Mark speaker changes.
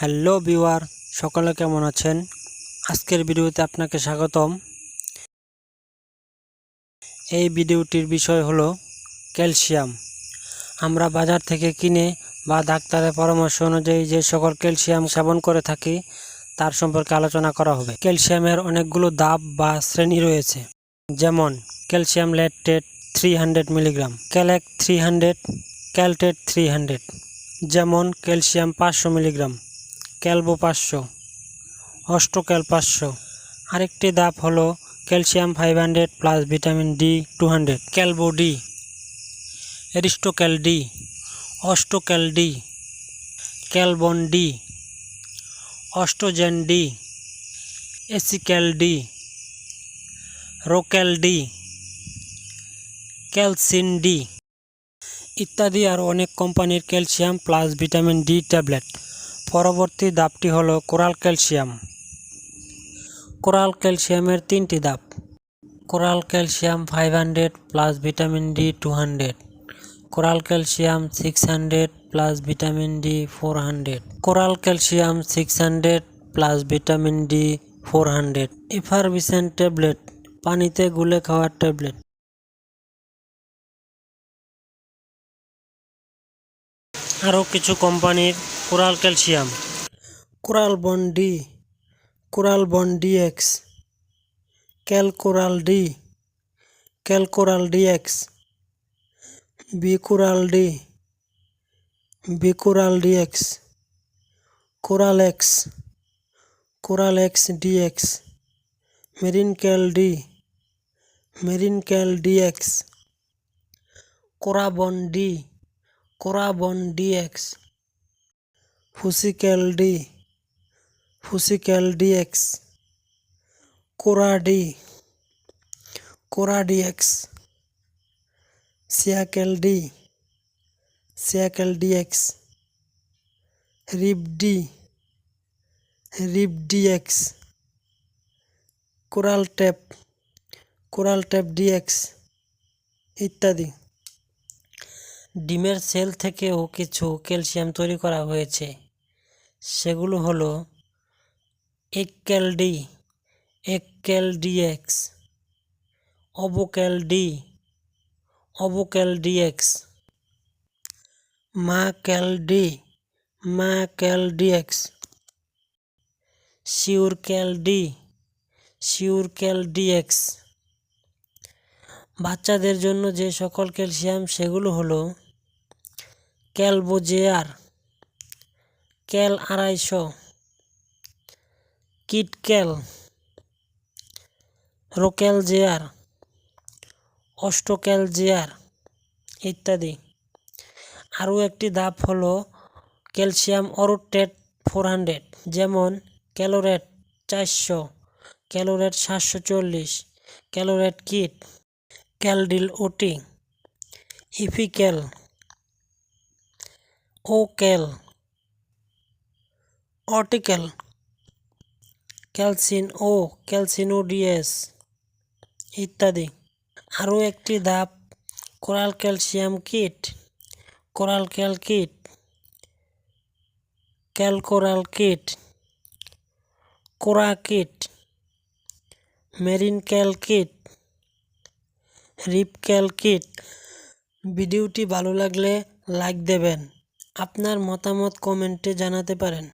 Speaker 1: Hello viewer, সকলে কেমন আছেন? আজকের ভিডিওতে আপনাকে স্বাগতম। এই ভিডিওটির বিষয় হলো ক্যালসিয়াম। আমরা বাজার থেকে কিনে বা ডাক্তারের পরামর্শ অনুযায়ী যে সকল ক্যালসিয়াম সেবন করে থাকি, তার সম্পর্কে আলোচনা করা হবে। ক্যালসিয়ামের অনেকগুলো দাব বা শ্রেণি রয়েছে, যেমন calcium lactate three hundred milligram, ক্যালেক three hundred, Caltate three hundred, যেমন ক্যালসিয়াম পাঁচশো মিলিগ্রাম। ক্যালবো পাঁচশো অস্টোক্যাল পাঁচশো। আরেকটি দাপ হলো calcium five hundred plus vitamin D two hundred, Calbo D, Aristocal D Ostocal D, Calbon D Ostogen D, Acical D, Rocal D, Calcin D ইত্যাদি আরও অনেক কোম্পানির calcium plus vitamin D tablet. পরবর্তী দাবটি হলো কোরাল ক্যালসিয়াম। কোরাল ক্যালসিয়ামের তিনটি দাব coral calcium five hundred plus vitamin D two hundred coral calcium six hundred plus vitamin D four hundred coral calcium six hundred plus vitamin D four hundred effervescent tablet, পানিতে গুলে খাওয়ার tablet. আরও কিছু কোম্পানির coral calcium. Coral Bone D, Coral Bone DX, Cal Coral D, Cal Coral DX Bicoral D Bicoral DX, Coral X Coral X DX, Marine Cal D, Marine Cal DX Corabon D Corabon DX. Fusical D Fusical DX Cora D Cora DX Siacal D Siacal DX Rip D Rip DX Coral Tab Coral Tab DX ইত্যাদি। ডিমের sell থেকেও কিছু calcium তৈরি করা হয়েছে। সেগুলো হলো Ecal D Ecal DX Obocal D Obocal DX Ma Cal D Ma Cal DX Sure Cal D Sure Cal DX. বাচ্চাদের জন্য যে সকল ক্যালসিয়াম, সেগুলো হলো ক্যালবোজেয়ার ক্যাল আড়াইশো। কিটক্যাল রোক্যালজেয়ার অস্টোক্যালজেয়ার ইত্যাদি। আরও একটি ধাপ হলো ক্যালসিয়াম অরোটেট ফোর হান্ড্রেড, যেমন ক্যালোরেট চারশো, ক্যালোরেট সাতশো চল্লিশ, ক্যালোরেট কিট, ক্যালডিল ওটি ইফিক্যাল ওক্যাল অর্টিক্যাল ক্যালসিন ও ক্যালসিনোডিএস ইত্যাদি। আরও একটি ধাপ, coral calcium kit, Coral Cal kit, Calcoral kit, Cora kit, Marine Cal kit, Rip Cal kit. ভিডিওটি ভালো লাগলে লাইক দেবেন, আপনার মতামত কমেন্টে জানাতে পারেন।